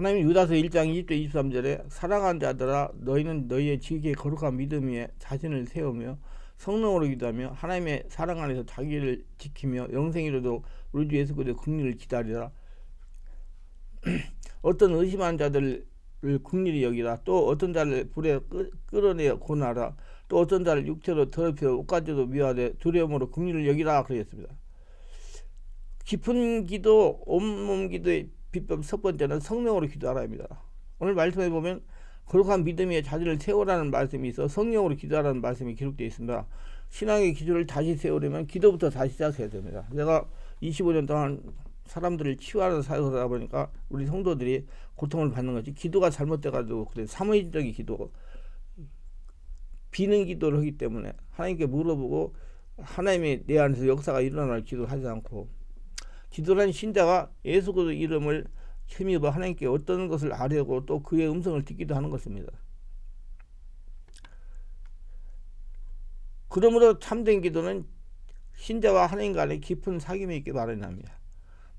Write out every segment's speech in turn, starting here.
하나님 유다서 1장 20절 23절에 사랑하는 자들아 너희는 너희의 지극히 거룩한 믿음 위에 자신을 세우며 성령으로 기도하며 하나님의 사랑 안에서 자기를 지키며 영생이로도 우리 주 예수 그리스도의 국리를 기다리라. 어떤 의심하는 자들을 국리를 여기라. 또 어떤 자를 불에 끌- 끌어내어 고나라. 또 어떤 자를 육체로 더럽혀 옷가지도 미워하되 두려움으로 국리를 여기라 그랬습니다. 깊은 기도, 온몸 기도의 비법 첫 번째는 성령으로 기도하라 입니다. 오늘 말씀에 보면 거룩한 믿음 위에 자기를 세우라는 말씀이 있어 성령으로 기도하라는 말씀이 기록되어 있습니다. 신앙의 기조를 다시 세우려면 기도부터 다시 시작해야 됩니다. 내가 25년 동안 사람들을 치유하는 사역을 하다 보니까 우리 성도들이 고통을 받는 거지 기도가 잘못돼가지고 그래 사무적인 기도 비는 기도를 하기 때문에 하나님께 물어보고 하나님의 내 안에서 역사가 일어날 기도하지 않고 기도란 신자가 예수 그리스도 이름을 힘입어 하나님께 어떤 것을 아뢰고 또 그의 음성을 듣기도 하는 것입니다. 그러므로 참된 기도는 신자와 하나님 간의 깊은 사귐이 있게 마련합니다.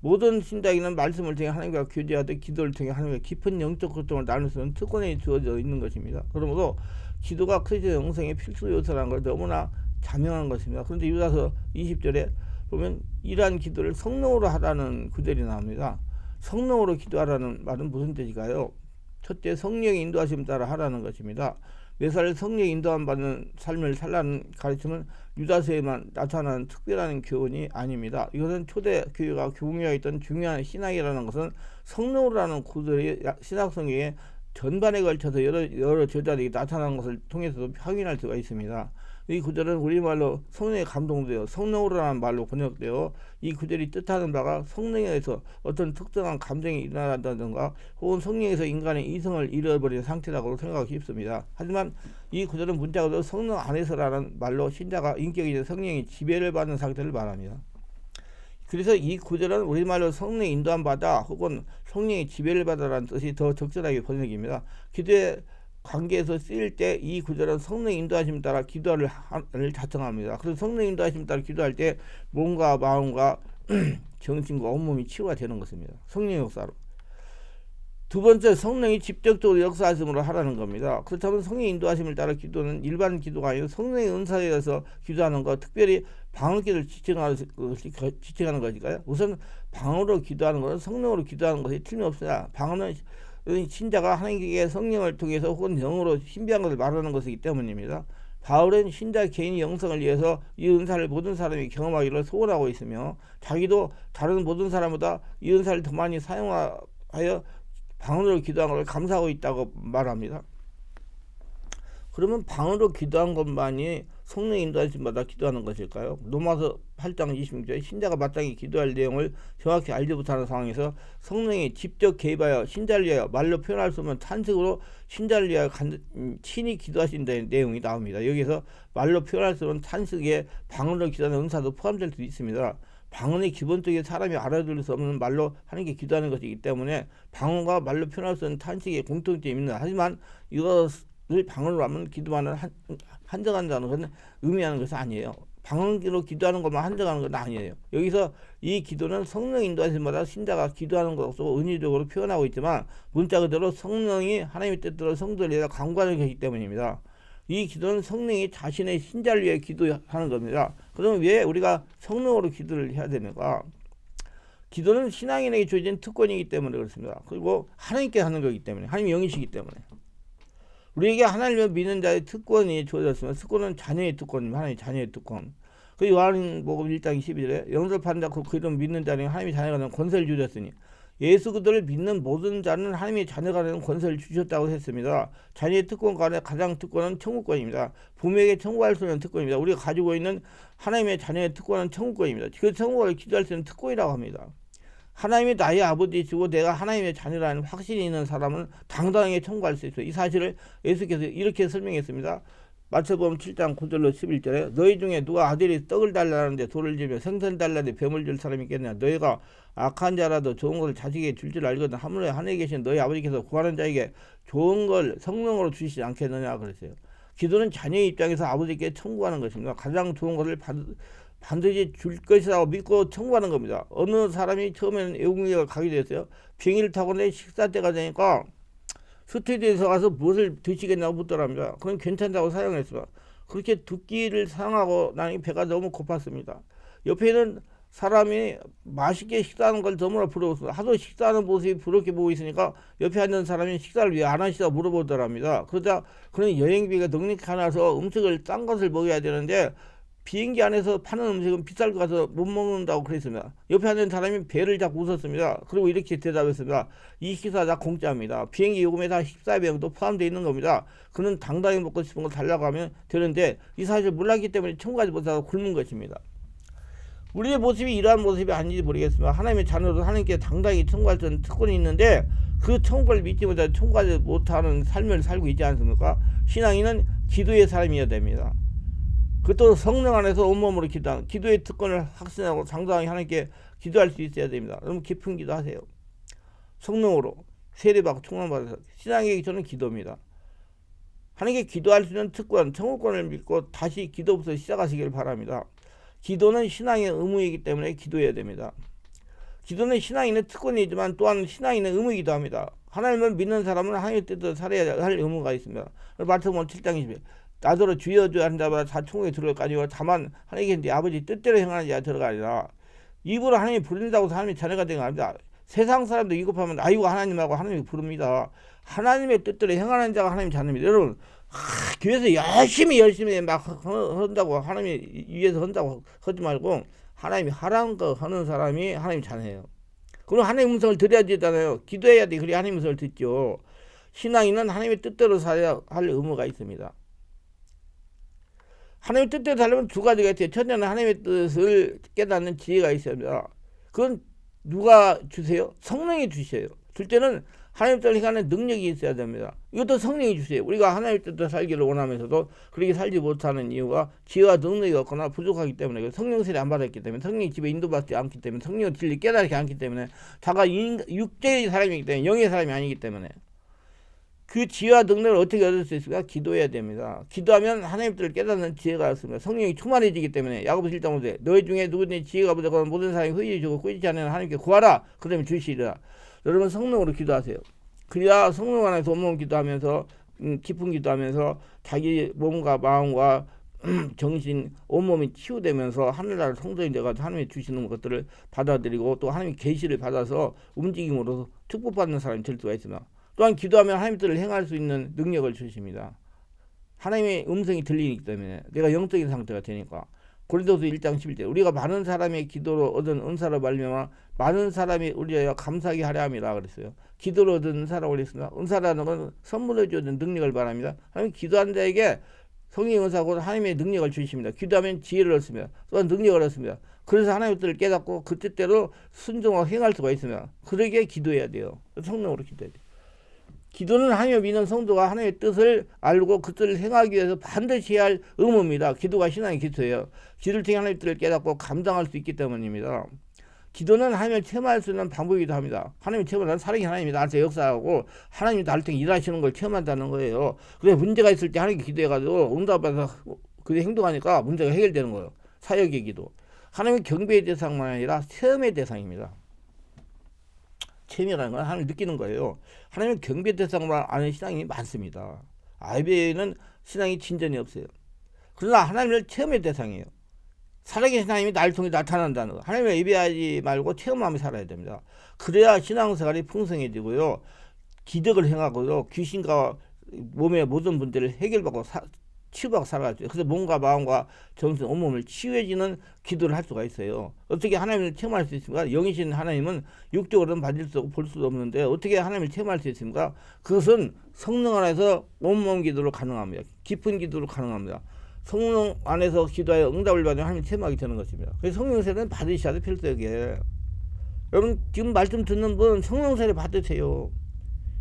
모든 신자에게는 말씀을 통해 하나님과 교제하되 기도를 통해 하나님과 깊은 영적 소통을 나눌 수 있는 특권이 주어져 있는 것입니다. 그러므로 기도가 크리스의 영성의 필수 요소라는 걸 너무나 자명한 것입니다. 그런데 유다서 20절에 보면 이러한 기도를 성령으로 하라는 구절이 나옵니다. 성령으로 기도하라는 말은 무슨 뜻일까요? 첫째 성령의 인도하심 따라 하라는 것입니다. 매사를 성령 인도함 받는 삶을 살라는 가르침은 유다서에만 나타나는 특별한 교훈이 아닙니다. 이것은 초대 교회가 공유하였던 중요한 신앙이라는 것은 성령으로라는 구절이 신학 성경의 전반에 걸쳐서 여러 여러 저자들이 나타나는 것을 통해서도 확인할 수가 있습니다. 이 구절은 우리말로 성령의 감동되어 성령으로라는 말로 번역되어 이 구절이 뜻하는 바가 성령에서 어떤 특정한 감정이 일어난다든가 혹은 성령에서 인간의 이성을 잃어버린 상태라고 생각하기 쉽습니다. 하지만 이 구절은 문자가도 성령 안에서라는 말로 신자가 인격이 성령의 지배를 받는 상태를 말합니다. 그래서 이 구절은 우리말로 성령의 인도함 받아 혹은 성령의 지배를 받아라는 뜻이 더 적절하게 번역입니다. 기도의 관계에서 쓰일 때 이 구절은 성령 인도하심 따라 기도를 를 자청합니다. 그래서 성령 인도하심 따라 기도할 때 몸과 마음과 정신과 온몸이 치유가 되는 것입니다. 성령 역사로. 두 번째 성령이 직접적으로 역사하심으로 하라는 겁니다. 그렇다면 성령 인도하심을 따라 기도는 일반 기도가 아니고 성령의 은사에 의해서 기도하는 것, 특별히 방언기를 지칭하는 것이 지칭하는 것일까요? 우선 방언으로 기도하는 것은 성령으로 기도하는 것이 틀림없습니다. 방언은 신자가 하나님께 성령을 통해서 혹은 영으로 신비한 것을 말하는 것이기 때문입니다. 바울은 신자 개인의 영성을 위해서 이 은사를 모든 사람이 경험하기를 소원하고 있으며 자기도 다른 모든 사람보다 이 은사를 더 많이 사용하여 방언으로 기도한 것을 감사하고 있다고 말합니다. 그러면 방언으로 기도한 것만이 성령 인도하심마다 기도하는 것일까요? 로마서 8장 26절 신자가 마땅히 기도할 내용을 정확히 알지 못하는 상황에서 성령이 직접 개입하여 신자를 위하여 말로 표현할 수 없는 탄식으로 신자를 위하여 간, 음, 친히 기도하신다는 내용이 나옵니다. 여기서 말로 표현할 수 없는 탄식에 방언으로 기도하는 은사도 포함될 수 있습니다. 방언이 기본적인 사람이 알아들을 수 없는 말로 하는 게 기도하는 것이기 때문에 방언과 말로 표현할 수 없는 탄식의 공통점이 있는 하지만 이것을 방언으로 하면 기도하는 한, 한정한다는 것은 의미하는 것이 아니에요. 방언기로 기도하는 것만 한정하는 건 아니에요. 여기서 이 기도는 성령 인도하심마다 신자가 기도하는 것으로 은유적으로 표현하고 있지만 문자 그대로 성령이 하나님의 뜻대로 성도를 위해 강구하는 것이기 때문입니다. 이 기도는 성령이 자신의 신자를 위해 기도하는 겁니다. 그러면 왜 우리가 성령으로 기도를 해야 되는가? 기도는 신앙인에게 주어진 특권이기 때문에 그렇습니다. 그리고 하나님께 하는 거기 때문에 하나님 영이시기 때문에 우리에게 하나님을 믿는 자의 특권이 주어졌으면 특권은 자녀의 특권입니다. 하나님의 자녀의 특권. 그 요한복음 1장 12절에 영접한다 그 이름 믿는 자는 하나님의 자녀가 되는 권세를 주셨으니 예수 그들을 믿는 모든 자는 하나님의 자녀가 되는 권세를 주셨다고 했습니다. 자녀의 특권 가운데 가장 특권은 청구권입니다. 부모에게 청구할 수 있는 특권입니다. 우리가 가지고 있는 하나님의 자녀의 특권은 청구권입니다. 그 청구를 기도할 수 있는 특권이라고 합니다. 하나님이 나의 아버지시고 내가 하나님의 자녀라는 확신이 있는 사람은 당당하게 청구할 수 있어요. 이 사실을 예수께서 이렇게 설명했습니다. 마태복음 7장 9절로 11절에 너희 중에 누가 아들이 떡을 달라는데 돌을 주며 생선 달라는데 뱀을 줄 사람이 있겠냐 너희가 악한 자라도 좋은 것을 자식에게 줄 줄 알거든 하물에 하늘에 계신 너희 아버지께서 구하는 자에게 좋은 걸 성령으로 주시지 않겠느냐 그랬어요. 기도는 자녀의 입장에서 아버지께 청구하는 것입니다. 가장 좋은 것을 받, 반드시 줄 것이라고 믿고 청구하는 겁니다. 어느 사람이 처음에는 외국에 가게 됐어요. 비행기를 타고 내 식사 때가 되니까 스튜디오에서 가서 무엇을 드시겠냐고 묻더랍니다. 그건 괜찮다고 사용했습니다. 그렇게 두 끼를 사용하고 나니 배가 너무 고팠습니다. 옆에는 사람이 맛있게 식사하는 걸 너무나 부러웠습니다. 하도 식사하는 모습이 부럽게 보고 있으니까 옆에 앉은 사람이 식사를 왜 안 하시다고 물어보더랍니다. 그러자 그는 여행비가 넉넉하나서 음식을 딴 것을 먹어야 되는데 비행기 안에서 파는 음식은 비쌀 것 같아서 못 먹는다고 그랬습니다. 옆에 앉은 사람이 배를 잡고 웃었습니다. 그리고 이렇게 대답했습니다. 이 식사 다 공짜입니다. 비행기 요금에 다 식사 비용도 포함되어 있는 겁니다. 그는 당당히 먹고 싶은 걸 달라고 하면 되는데 이 사실을 몰랐기 때문에 청구하지 못하고 굶은 것입니다. 우리의 모습이 이러한 모습이 아닌지 모르겠습니다. 하나님의 자녀로 하나님께 당당히 청구할 수 있는 특권이 있는데 그 청구를 믿지 못하고 청구하지 못하는 삶을 살고 있지 않습니까? 신앙인은 기도의 사람이어야 됩니다. 그것도 성령 안에서 온몸으로 기도하는 기도의 특권을 확신하고 당당히 하나님께 기도할 수 있어야 됩니다. 여러분 깊은 기도하세요. 성령으로 세례받고 충만받아서 신앙의 기초는 기도입니다. 하나님께 기도할 수 있는 특권, 청구권을 믿고 다시 기도부터 시작하시길 바랍니다. 기도는 신앙의 의무이기 때문에 기도해야 됩니다. 기도는 신앙인의 특권이지만 또한 신앙인의 의무이기도 합니다. 하나님을 믿는 사람은 하나님의 뜻대로 살아야 할 의무가 있습니다. 마태복음 7장 20절 나더러 주여 주여 한 자마다 다 천국에 들어갈까지와 다만 하나님께 네 아버지 뜻대로 행하는 자가 들어가리라. 입으로 하나님이 부른다고 사람이 자녀가 되는 거 아닙니다. 세상 사람도 이급하면 아이고 하나님하고 하나님이 부릅니다. 하나님의 뜻대로 행하는 자가 하나님 자녀입니다. 여러분 하, 교회에서 열심히 열심히 막 한다고 하나님이 위해서 한다고 하지 말고 하나님이 하라는 거 하는 사람이 하나님 자녀예요. 그럼 하나님 음성을 들어야 되잖아요. 기도해야 돼. 그래야 하나님 음성을 듣죠. 신앙인은 하나님의 뜻대로 살아야 할 의무가 있습니다. 하나님의 뜻대로 살려면 두 가지가 있어요. 첫째는 하나님의 뜻을 깨닫는 지혜가 있어야 합니다. 그건 누가 주세요? 성령이 주셔요. 둘째는 하나님 뜻을 행하는 능력이 있어야 됩니다. 이것도 성령이 주세요. 우리가 하나님 뜻대로 살기를 원하면서도 그렇게 살지 못하는 이유가 지혜와 능력이 없거나 부족하기 때문에 성령 세례 안 받았기 때문에 성령이 집에 인도받지 않기 때문에 성령의 진리 깨닫지 않기 때문에 자가 육체의 사람이기 때문에 영의 사람이 아니기 때문에 그 지혜와 능력을 어떻게 얻을 수 있을까? 기도해야 됩니다. 기도하면 하나님 뜻을 깨닫는 지혜가 있습니다. 성령이 충만해지기 때문에 야고보 1장 5절 너희 중에 누구든지 지혜가 부족하면 모든 사람이 회의에 주고 꾸짖지 않으면 하나님께 구하라. 그러면 주시리라. 여러분 성령으로 기도하세요. 그래야 성령 안에서 온몸 기도하면서 음, 깊은 기도하면서 자기 몸과 마음과 정신 온몸이 치유되면서 하늘나라 성도인 되가 하나님이 주시는 것들을 받아들이고 또 하나님의 계시를 받아서 움직임으로 축복받는 사람이 될 수가 있습니다. 또한 기도하면 하나님 뜻을 행할 수 있는 능력을 주십니다. 하나님의 음성이 들리기 때문에 내가 영적인 상태가 되니까 고린도서 1장 11절 우리가 많은 사람의 기도로 얻은 은사로 말미암아 많은 사람이 우리에 감사하게 하려 함이라 그랬어요. 기도로 얻은 은사라고 그랬습니다. 은사라는 건 선물해 주는 능력을 말합니다. 하나님 기도한 자에게 성령 은사고 하나님의 능력을 주십니다. 기도하면 지혜를 얻습니다. 또한 능력을 얻습니다. 그래서 하나님의 뜻을 깨닫고 그 뜻대로 순종하고 행할 수가 있습니다. 그러게 기도해야 돼요. 성령으로 기도해야 돼요. 기도는 하나님을 믿는 성도가 하나님의 뜻을 알고 그 뜻을 행하기 위해서 반드시 해야 할 의무입니다. 기도가 신앙의 기초예요. 기도를 통해 하나님의 뜻을 깨닫고 감당할 수 있기 때문입니다. 기도는 하나님을 체험할 수 있는 방법이기도 합니다. 하나님을 체험하는 사랑이 하나님이 나한테 역사하고 하나님이 나를 통해 일하시는 걸 체험한다는 거예요. 그래서 문제가 있을 때 하나님께 기도해가지고 응답받아서 그 행동하니까 문제가 해결되는 거예요. 사역의 기도. 하나님의 경배의 대상만 아니라 체험의 대상입니다. 체험이라는 건 하나님을 느끼는 거예요. 하나님은 경배 대상으로 아는 신앙이 많습니다. 아이비에는 신앙이 진전이 없어요. 그러나 하나님을 체험의 대상이에요. 살아계신 하나님이 나를 통해 나타난다는 거. 하나님을 예배하지 말고 체험하며 살아야 됩니다. 그래야 신앙생활이 풍성해지고요. 기적을 행하고요. 귀신과 몸의 모든 문제를 해결받고 사, 치유받고 살아가죠. 그래서 몸과 마음과 정신, 온몸을 치유해지는 기도를 할 수가 있어요. 어떻게 하나님을 체험할 수 있습니까? 영이신 하나님은 육적으로는 받을 수 없고 볼 수도 없는데 어떻게 하나님을 체험할 수 있습니까? 그것은 성령 안에서 온몸 기도로 가능합니다. 깊은 기도로 가능합니다. 성령 안에서 기도하여 응답을 받으면 하나님 체험하게 되는 것입니다. 그래서 성령 세례는 받으셔야 돼 필수하게. 여러분 지금 말씀 듣는 분 성령 세례 받으세요.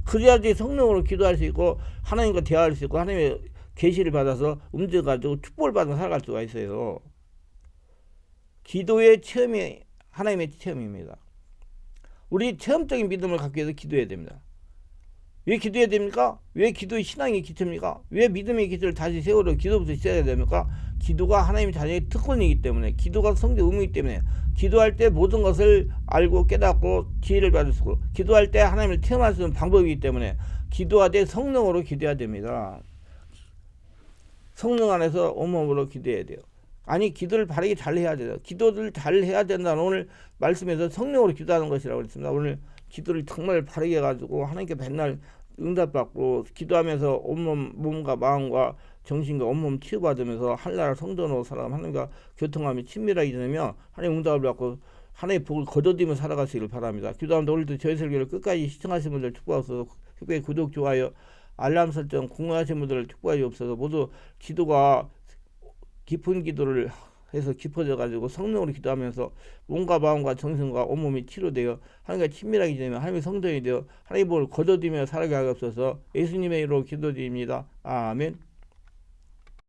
그래야지 성령으로 기도할 수 있고 하나님과 대화할 수 있고 하나님의 계시를 받아서 움직여 가지고 축복을 받아 살아갈 수가 있어요. 기도의 체험이 하나님의 체험입니다. 우리 체험적인 믿음을 갖기 위해서 기도해야 됩니다. 왜 기도해야 됩니까? 왜 기도의 신앙의 기초입니까? 왜 믿음의 기초를 다시 세우려 기도부터 시작해야 됩니까? 기도가 하나님의 자녀의 특권이기 때문에 기도가 성적 의무이기 때문에 기도할 때 모든 것을 알고 깨닫고 지혜를 받을 수 있고 기도할 때 하나님을 체험할 수 있는 방법이기 때문에 기도하되 성령으로 기도해야 됩니다. 성령 안에서 온몸으로 기도해야 돼요. 아니 기도를 바르게 잘 해야 돼요. 기도를 잘 해야 된다는 오늘 말씀에서 성령으로 기도하는 것이라고 그랬습니다. 오늘 기도를 정말 바르게 해가지고 하나님께 맨날 응답받고 기도하면서 온몸 몸과 마음과 정신과 온몸 치유받으면서 하늘나라 성도로 살아가면 하나님과 교통함이 친밀하게 지내며 하나님 응답을 받고 하나님의 복을 거둬들이며 살아가시길 바랍니다. 기도하면서 오늘도 저희 설교를 끝까지 시청하신 분들 축복하소서 특별히 구독, 좋아요, 알람 설정, 공유하신 분들을 축복하여 없어서 모두 기도가 깊은 기도를 해서 깊어져 가지고 성령으로 기도하면서 몸과 마음과 정신과 온몸이 치료되어 하나님과 친밀하게 지내며 하나님의 성도이 되어 하나님의 복을 거둬들이며 살아가게 하옵소서 예수님의 이름으로 기도드립니다. 아멘